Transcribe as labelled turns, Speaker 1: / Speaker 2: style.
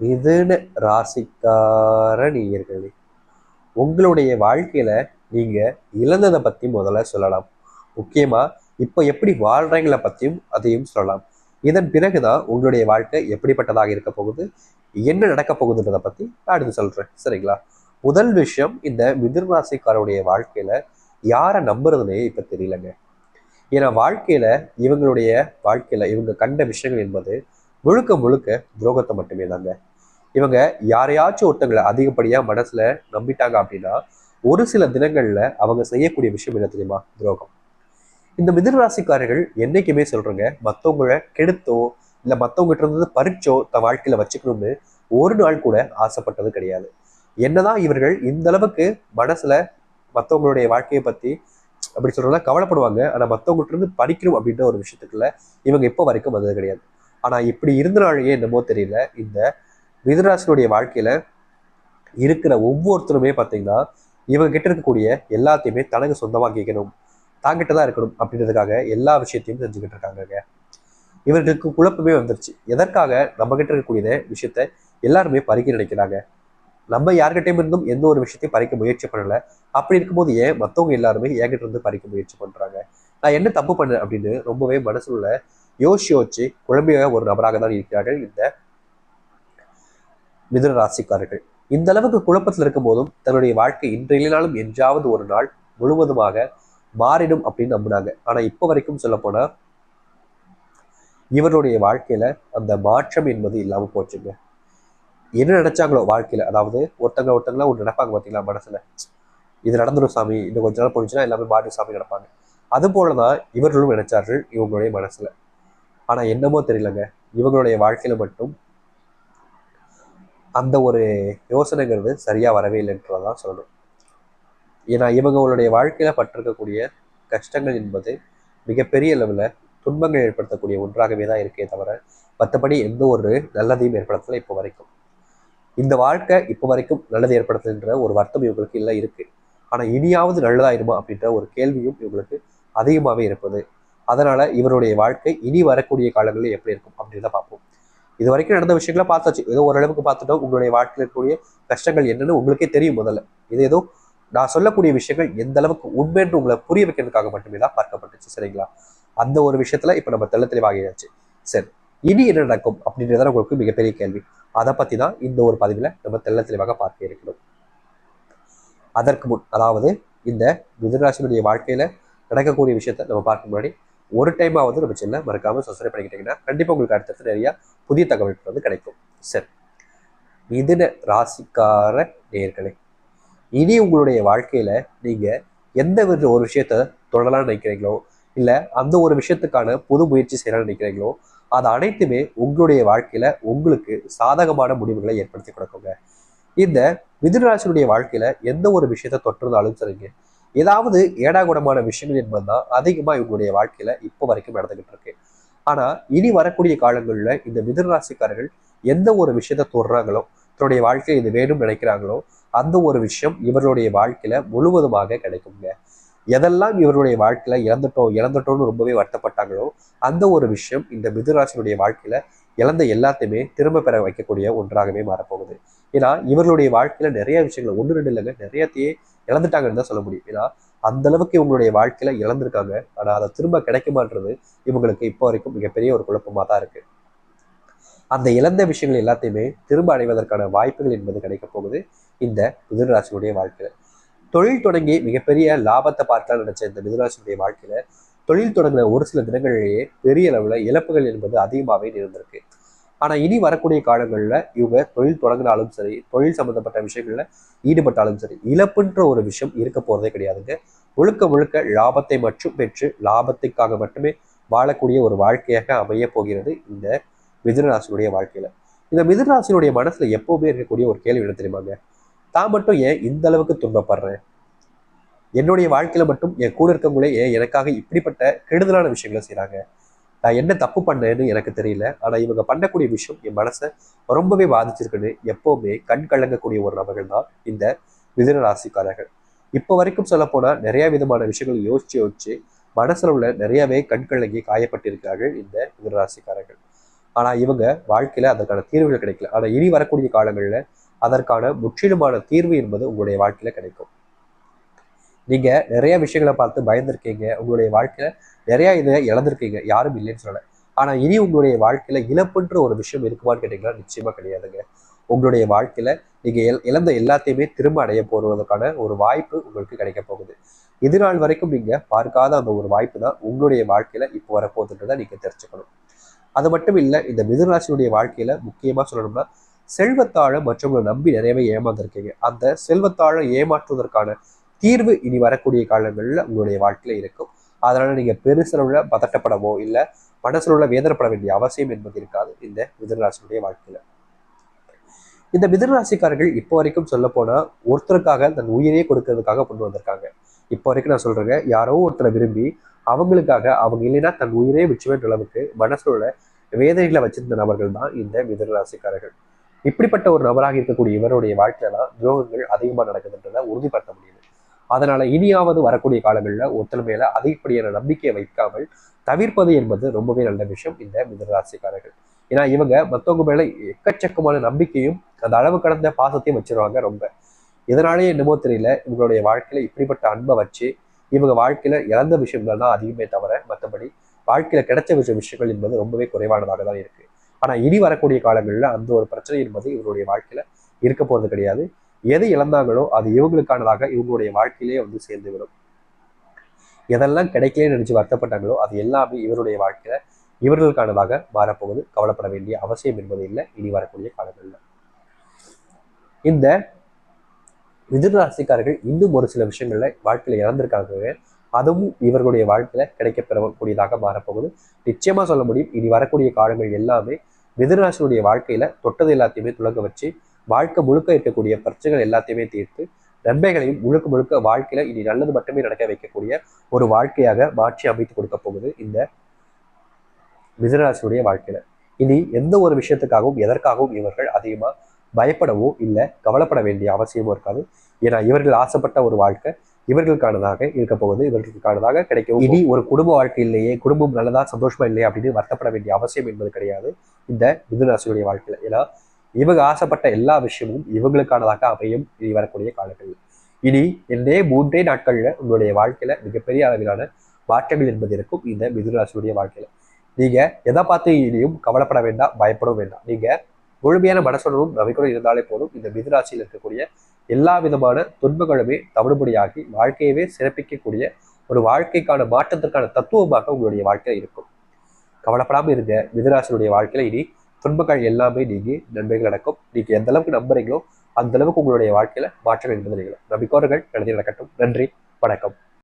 Speaker 1: மிதுன ராசிக்கார நேயர்களே உங்களுடைய வாழ்க்கையில நீங்க இழந்ததை பத்தி முதல்ல சொல்லலாம். முக்கியமா இப்போ எப்படி வாழ்றீங்களை பத்தியும் அதையும் சொல்லலாம். இதன் பிறகுதான் உங்களுடைய வாழ்க்கை எப்படிப்பட்டதாக இருக்க போகுது என்ன நடக்க போகுதுன்றதை பத்தி நான் அடுத்து சொல்றேன். சரிங்களா? முதல் விஷயம் இந்த மிதுன் ராசிக்காரருடைய வாழ்க்கையில யாரை நம்புறதுனே இப்ப தெரியலங்க. ஏன்னா வாழ்க்கையில இவங்களுடைய வாழ்க்கையில இவங்க கண்ட விஷயங்கள் என்பது முழுக்க முழுக்க துரோகத்தை மட்டுமே தாங்க இவங்க யாரையாச்சும் ஒருத்தங்களை அதிகப்படியாக மனசுல நம்பிட்டாங்க அப்படின்னா ஒரு சில தினங்களில் அவங்க செய்யக்கூடிய விஷயம் என்ன தெரியுமா? துரோகம். இந்த மிதுன ராசிக்காரர்கள் என்னைக்குமே மற்றவங்களை மத்தவங்களை கெடுத்தோ இல்லை மற்றவங்ககிட்ட இருந்து பறிச்சோ தன் வாழ்க்கையில வச்சுக்கணும்னு ஒரு நாள் கூட ஆசைப்பட்டது கிடையாது. என்னதான் இவர்கள் இந்த அளவுக்கு மனசுல மத்தவங்களுடைய வாழ்க்கையை பத்தி அப்படி சொல்கிறதா கவலைப்படுவாங்க ஆனா மத்தவங்ககிட்ட இருந்து படிக்கணும் அப்படின்ற ஒரு விஷயத்துக்குள்ள இவங்க இப்போ வரைக்கும் வந்தது கிடையாது. ஆனா இப்படி இருந்தனாலேயே என்னமோ தெரியல. இந்த மிதுராசினுடைய வாழ்க்கையில இருக்கிற ஒவ்வொருத்தருமே பார்த்தீங்கன்னா இவங்க கிட்ட இருக்கக்கூடிய எல்லாத்தையுமே தனக்கு சொந்தமாக்கிக்கணும் தாங்கிட்ட தான் இருக்கணும் அப்படின்றதுக்காக எல்லா விஷயத்தையும் செஞ்சுக்கிட்டு இருக்காங்க இவர்களுக்கு குழப்பமே வந்துருச்சு. எதற்காக நம்ம கிட்ட இருக்கக்கூடிய விஷயத்த எல்லாருமே பறிக்க நினைக்கிறாங்க? நம்ம யார்கிட்டையும் இருந்தும் எந்த ஒரு விஷயத்தையும் பறிக்க முயற்சி பண்ணல. அப்படி இருக்கும்போது ஏன் மற்றவங்க எல்லாருமே என்கிட்ட இருந்து பறிக்க முயற்சி பண்றாங்க? நான் என்ன தப்பு பண்ணேன் அப்படின்னு ரொம்பவே மனசுல யோசியோச்சு குழம்பிய ஒரு நபராக தான் இருக்கிறார்கள் இந்த மிதுன ராசிக்காரர்கள். இந்த அளவுக்கு குழப்பத்தில் இருக்கும் போதும் தன்னுடைய வாழ்க்கை இன்றையினாலும் என்றாவது ஒரு நாள் முழுவதுமாக மாறிடும் அப்படின்னு நம்பினாங்க ஆனா இப்போ வரைக்கும் சொல்ல போனா இவருடைய வாழ்க்கையில அந்த மாற்றம் என்பது இல்லாம போச்சுங்க. என்ன நினைச்சாங்களோ வாழ்க்கையில அதாவது ஒருத்தங்க ஒருத்தங்களா ஒன்று நினைப்பாங்க பார்த்தீங்களா மனசுல? இது நடந்துடும் சாமி இன்னும் கொஞ்ச நாள் போச்சுன்னா எல்லாமே மாறி சாமி நினைப்பாங்க. அது போலதான் இவர்களும் நினைச்சார்கள் இவங்களுடைய மனசுல. ஆனால் என்னமோ தெரியலங்க. இவங்களுடைய வாழ்க்கையில் மட்டும் அந்த ஒரு யோசனைங்கிறது சரியாக வரவே இல்லைன்றதான் சொல்லணும். ஏன்னா இவங்களுடைய வாழ்க்கையில் பட்டிருக்கக்கூடிய கஷ்டங்கள் என்பது மிகப்பெரிய அளவில் துன்பங்கள் ஏற்படுத்தக்கூடிய ஒன்றாகவே தான் இருக்கே தவிர மற்றபடி எந்த ஒரு நல்லதையும் ஏற்படுத்தலை இப்போ வரைக்கும். இந்த வாழ்க்கை இப்போ வரைக்கும் நல்லது ஏற்படுத்துகின்ற ஒரு வருத்தம் இவங்களுக்கு இல்லை இருக்குது ஆனால் இனியாவது நல்லதாயிருமா அப்படின்ற ஒரு கேள்வியும் இவங்களுக்கு அதிகமாகவே இருப்பது. அதனால இவருடைய வாழ்க்கை இனி வரக்கூடிய காலங்களில் எப்படி இருக்கும் அப்படின்றத பார்ப்போம். இது வரைக்கும் நடந்த விஷயங்களை பார்த்தாச்சு. ஏதோ ஓரளவுக்கு பார்த்துட்டோம். உங்களுடைய வாழ்க்கையில் இருக்கக்கூடிய கஷ்டங்கள் என்னன்னு உங்களுக்கே தெரியும் முதல்ல. இது ஏதோ நான் சொல்லக்கூடிய விஷயங்கள் எந்த அளவுக்கு உண்மைன்னு உங்களை புரிய வைக்கிறதுக்காக மட்டுமே தான் பார்க்கப்பட்டுச்சு. சரிங்களா? அந்த ஒரு விஷயத்துல இப்போ நம்ம தெள்ள தெளிவாகியாச்சு. சரி. இனி என்ன நடக்கும் அப்படின்றத உங்களுக்கு மிகப்பெரிய கேள்வி. அதை பத்தி தான் இந்த ஒரு பதிவில் நம்ம தெள்ள தெளிவாக பார்க்க இருக்கிறோம். அதற்கு முன் அதாவது இந்த மிதுனராசினுடைய வாழ்க்கையில நடக்கக்கூடிய விஷயத்த நம்ம பார்க்க முன்னாடி ஒரு டைமாவது நம்ம சின்ன மறக்காமல் சப்ஸ்கிரைப் பண்ணிக்கிட்டீங்கன்னா கண்டிப்பாக உங்களுக்கு அடுத்தடுத்து நிறைய புதிய தகவல்கள் வந்து கிடைக்கும். சரி. மிதுன ராசிக்கார நேர்களே இனி உங்களுடைய வாழ்க்கையில் நீங்கள் எந்த வித ஒரு விஷயத்த தொடரலாம்னு நினைக்கிறீங்களோ இல்லை அந்த ஒரு விஷயத்துக்கான புது முயற்சி செய்யலாம்னு நினைக்கிறீங்களோ அது அனைத்துமே உங்களுடைய வாழ்க்கையில் உங்களுக்கு சாதகமான முடிவுகளை ஏற்படுத்தி கொடுக்குங்க. இந்த மிதுனராசினுடைய வாழ்க்கையில் எந்த ஒரு விஷயத்தை தொட்டிருந்தாலும் சரிங்க. ஏதாவது ஏடாகுடமான விஷயங்கள் என்பதுதான் அதிகமா இவங்களுடைய வாழ்க்கையில இப்போ வரைக்கும் நடந்துகிட்டு இருக்கு. ஆனா இனி வரக்கூடிய காலங்களில் இந்த மிதுனராசிக்காரர்கள் எந்த ஒரு விஷயத்த தொடுறாங்களோ தன்னுடைய வாழ்க்கையில் இது வேணும்னு நினைக்கிறாங்களோ அந்த ஒரு விஷயம் இவருடைய வாழ்க்கையில முழுவதுமாக கிடைக்குங்க. எதெல்லாம் இவருடைய வாழ்க்கையில இறந்துட்டோம் இறந்துட்டோம்னு ரொம்பவே வருத்தப்பட்டாங்களோ அந்த ஒரு விஷயம் இந்த மிதுராசினுடைய வாழ்க்கையில இழந்த எல்லாத்தையுமே திரும்ப பெற வைக்கக்கூடிய ஒன்றாகவே மாறப்போகுது. ஏன்னா இவர்களுடைய வாழ்க்கையில நிறைய விஷயங்கள் ஒன்று ரெண்டு இல்லைங்க நிறையத்தையே இழந்துட்டாங்கன்னு தான் சொல்ல முடியும். ஏன்னா அந்த அளவுக்கு இவங்களுடைய வாழ்க்கையில இழந்திருக்காங்க. ஆனா அதை திரும்ப கிடைக்குமான்றது இவங்களுக்கு இப்போ வரைக்கும் மிகப்பெரிய ஒரு குழப்பமா தான் இருக்கு. அந்த இழந்த விஷயங்கள் எல்லாத்தையுமே திரும்ப அடைவதற்கான வாய்ப்புகள் என்பது கிடைக்க போகுது இந்த மிதுனராசினுடைய வாழ்க்கையில. தொழில் தொடங்கி மிகப்பெரிய லாபத்தை பார்க்கலாம் நினைச்ச இந்த மிதுனராசினுடைய வாழ்க்கையில தொழில் தொடங்கின ஒரு சில தினங்களிலேயே பெரிய அளவில் இழப்புகள் என்பது அதிகமாகவே இருந்திருக்கு. ஆனால் இனி வரக்கூடிய காலங்களில் இவங்க தொழில் தொடங்கினாலும் சரி தொழில் சம்பந்தப்பட்ட விஷயங்களில் ஈடுபட்டாலும் சரி இழப்புன்ற ஒரு விஷயம் இருக்க போகிறதே கிடையாதுங்க. முழுக்க முழுக்க லாபத்தை மட்டும் பெற்று லாபத்துக்காக மட்டுமே வாழக்கூடிய ஒரு வாழ்க்கையாக அமைய போகிறது இந்த மிதுனராசினுடைய வாழ்க்கையில். இந்த மிதுனராசினுடைய மனசில் எப்போவுமே இருக்கக்கூடிய ஒரு கேள்வி என்ன தெரியுமாங்க? தான் மட்டும் ஏன் இந்த அளவுக்கு துன்பப்படுறேன்? என்னுடைய வாழ்க்கையில மட்டும் என் கூட இருக்கவங்களே ஏன் எனக்காக இப்படிப்பட்ட கெடுதலான விஷயங்களை செய்கிறாங்க நான் என்ன தப்பு பண்ணேன்னு எனக்கு தெரியல. ஆனா இவங்க பண்ணக்கூடிய விஷயம் என் மனசை ரொம்பவே பாதிச்சிருக்குன்னு எப்பவுமே கண் கலங்கக்கூடிய ஒரு நபர்கள் தான் இந்த மிதுன ராசிக்காரர்கள். இப்போ வரைக்கும் சொல்ல போனா நிறைய விதமான விஷயங்கள் யோசிச்சு யோசிச்சு மனசில் உள்ள நிறையவே கண் கலங்கி காயப்பட்டிருக்கிறார்கள் இந்த மிதுன ராசிக்காரர்கள். ஆனால் இவங்க வாழ்க்கையில் அதற்கான தீர்வுகள் கிடைக்கல. ஆனால் இனி வரக்கூடிய காலங்களில் அதற்கான முற்றிலுமான தீர்வு என்பது உங்களுடைய வாழ்க்கையில் கிடைக்கும். நீங்கள் நிறைய விஷயங்களை பார்த்து பயந்துருக்கீங்க. உங்களுடைய வாழ்க்கையில் நிறையா இதை இழந்திருக்கீங்க. யாரும் இல்லைன்னு சொல்லலை. ஆனால் இனி உங்களுடைய வாழ்க்கையில் இழப்புன்ற ஒரு விஷயம் இருக்குமான்னு கேட்டிங்கன்னா நிச்சயமாக கிடையாதுங்க. உங்களுடைய வாழ்க்கையில் நீங்கள் இழந்த எல்லாத்தையுமே திரும்ப அடைய போவதற்கான ஒரு வாய்ப்பு உங்களுக்கு கிடைக்க போகுது. இது நாள் வரைக்கும் நீங்கள் பார்க்காத அந்த ஒரு வாய்ப்பு தான் உங்களுடைய வாழ்க்கையில் இப்போ வரப்போகுதுன்றதை நீங்கள் தெரிஞ்சுக்கணும். அது மட்டும் இல்லை இந்த மிதுனராசினுடைய வாழ்க்கையில் முக்கியமாக சொல்லணும்னா செல்வத்தாழ மற்றவங்களை நம்பி நிறையவே ஏமாந்துருக்கீங்க. அந்த செல்வத்தாழ ஏமாற்றுவதற்கான தீர்வு இனி வரக்கூடிய காலங்களில் உங்களுடைய வாழ்க்கையில இருக்கும். அதனால நீங்க பெருசளவில் பதட்டப்படவோ இல்லை மனசுல வேதனைப்பட வேண்டிய அவசியம் என்பது இருக்காது இந்த மிதுனராசினுடைய வாழ்க்கையில. இந்த மிதனராசிக்காரர்கள் இப்போ வரைக்கும் சொல்ல போனால் ஒருத்தருக்காக தன் உயிரையே கொடுக்கறதுக்காக கொண்டு வந்திருக்காங்க. இப்போ வரைக்கும் நான் சொல்றேங்க யாரோ ஒருத்தரை விரும்பி அவங்களுக்காக அவங்க இல்லைன்னா தன் உயிரே விச்சுவேன்ற அளவுக்கு மனசுல உள்ள வேதனைகளை வச்சிருந்த நபர்கள் தான் இந்த மிதனராசிக்காரர்கள். இப்படிப்பட்ட ஒரு நபராக இருக்கக்கூடிய இவருடைய வாழ்க்கையில துரோகங்கள் அதிகமா நடக்குதுன்றதை உறுதிப்படுத்த முடியும்? அதனால இனியாவது வரக்கூடிய காலங்களில் ஒருத்தர் மேல அதிகப்படியான நம்பிக்கையை வைக்காமல் தவிர்ப்பது என்பது ரொம்பவே நல்ல விஷயம் இந்த மிதராசிக்காரர்கள் ஏன்னா இவங்க மற்றவங்க மேல எக்கச்சக்கமான நம்பிக்கையும் அந்த அளவு கடந்த பாசத்தையும் வச்சிருவாங்க ரொம்ப. இதனாலேயே என்னமோ தெரியல இவங்களுடைய வாழ்க்கையில இப்படிப்பட்ட அன்பை வச்சு இவங்க வாழ்க்கையில இழந்த விஷயங்கள் தான் அதிகமே தவிர மற்றபடி வாழ்க்கையில கிடைச்ச விஷய விஷயங்கள் என்பது ரொம்பவே குறைவானதாக தான் இருக்கு. ஆனா இனி வரக்கூடிய காலங்களில் அந்த ஒரு பிரச்சனை என்பது இவருடைய வாழ்க்கையில இருக்க போறது கிடையாது. எது இழந்தாங்களோ அது இவங்களுக்கானதாக இவங்களுடைய வாழ்க்கையிலேயே வந்து சேர்ந்து விடும் எதெல்லாம் கிடைக்கலன்னு நினைச்சு வருத்தப்பட்டாங்களோ அது எல்லாமே இவருடைய வாழ்க்கையில இவர்களுக்கானதாக மாறப்போகுது. கவலைப்பட வேண்டிய அவசியம் என்பது இல்லை. இனி வரக்கூடிய காலங்களில். இந்த மிதுன ராசிக்காரர்கள் இன்னும் ஒரு சில விஷயங்கள்ல வாழ்க்கையில இழந்திருக்காங்க அதுவும் இவர்களுடைய வாழ்க்கையில கிடைக்கப்பெறக்கூடியதாக மாறப்போகுது. நிச்சயமா சொல்ல முடியும். இனி வரக்கூடிய காலங்கள் எல்லாமே மிதுனராசினுடைய வாழ்க்கையில தொட்டது எல்லாத்தையுமே துலங்க வச்சு வாழ்க்கை முழுக்க இருக்கக்கூடிய பிரச்சனைகள் எல்லாத்தையுமே தீர்த்து நன்மைகளையும் முழுக்க முழுக்க வாழ்க்கையில இனி நல்லது மட்டுமே நடக்க வைக்கக்கூடிய ஒரு வாழ்க்கையாக மாற்றி அமைத்து கொடுக்க போகுது இந்த மிதுனராசினுடைய வாழ்க்கையில. இனி எந்த ஒரு விஷயத்துக்காகவும் எதற்காகவும் இவர்கள் அதிகமா பயப்படவோ இல்லை கவலைப்பட வேண்டிய அவசியமும் இருக்காது. ஏன்னா இவர்கள் ஆசைப்பட்ட ஒரு வாழ்க்கை இவர்களுக்கானதாக இருக்க போகுது இவர்களுக்கானதாக கிடைக்கும் இனி ஒரு குடும்ப வாழ்க்கை இல்லையே குடும்பம் நல்லதா சந்தோஷமா இல்லையே அப்படின்னு வருத்தப்பட வேண்டிய அவசியம் என்பது கிடையாது இந்த மிதுனராசியுடைய வாழ்க்கையில. ஏன்னா இவங்க ஆசைப்பட்ட எல்லா விஷயமும் இவங்களுக்கானதாக அமையும். இனி வரக்கூடிய காலங்களில் இனி என்னே மூன்றே நாட்களில் உங்களுடைய வாழ்க்கையில மிகப்பெரிய அளவிலான மாற்றங்கள் என்பது இருக்கும் இந்த மிதுனராசியுடைய வாழ்க்கையில. நீங்க எதை பார்த்து இனியும் கவலைப்பட வேண்டாம் பயப்படவும் வேண்டாம். நீங்க முழுமையான மனசுடனும் நம்பிக்கையுடன் இருந்தாலே போதும். இந்த மிதுராசியில் இருக்கக்கூடிய எல்லா விதமான துன்பங்களுமே தவிடுபடியாகி வாழ்க்கையவே சிறப்பிக்கக்கூடிய ஒரு வாழ்க்கைக்கான மாற்றத்திற்கான தத்துவமாக உங்களுடைய வாழ்க்கையில இருக்கும். கவலைப்படாமல் இருங்க. மிதுராசினுடைய வாழ்க்கையில இனி துன்பங்கள் எல்லாமே நீங்கி நன்மைகள் நடக்கும். நீங்க எந்த அளவுக்கு நம்புறீங்களோ அந்த அளவுக்கு உங்களுடைய வாழ்க்கையில மாற்றங்கள் என்பது நிகழும். நம்பிக்கோர்கள் நடத்தி நடக்கட்டும். நன்றி. வணக்கம்.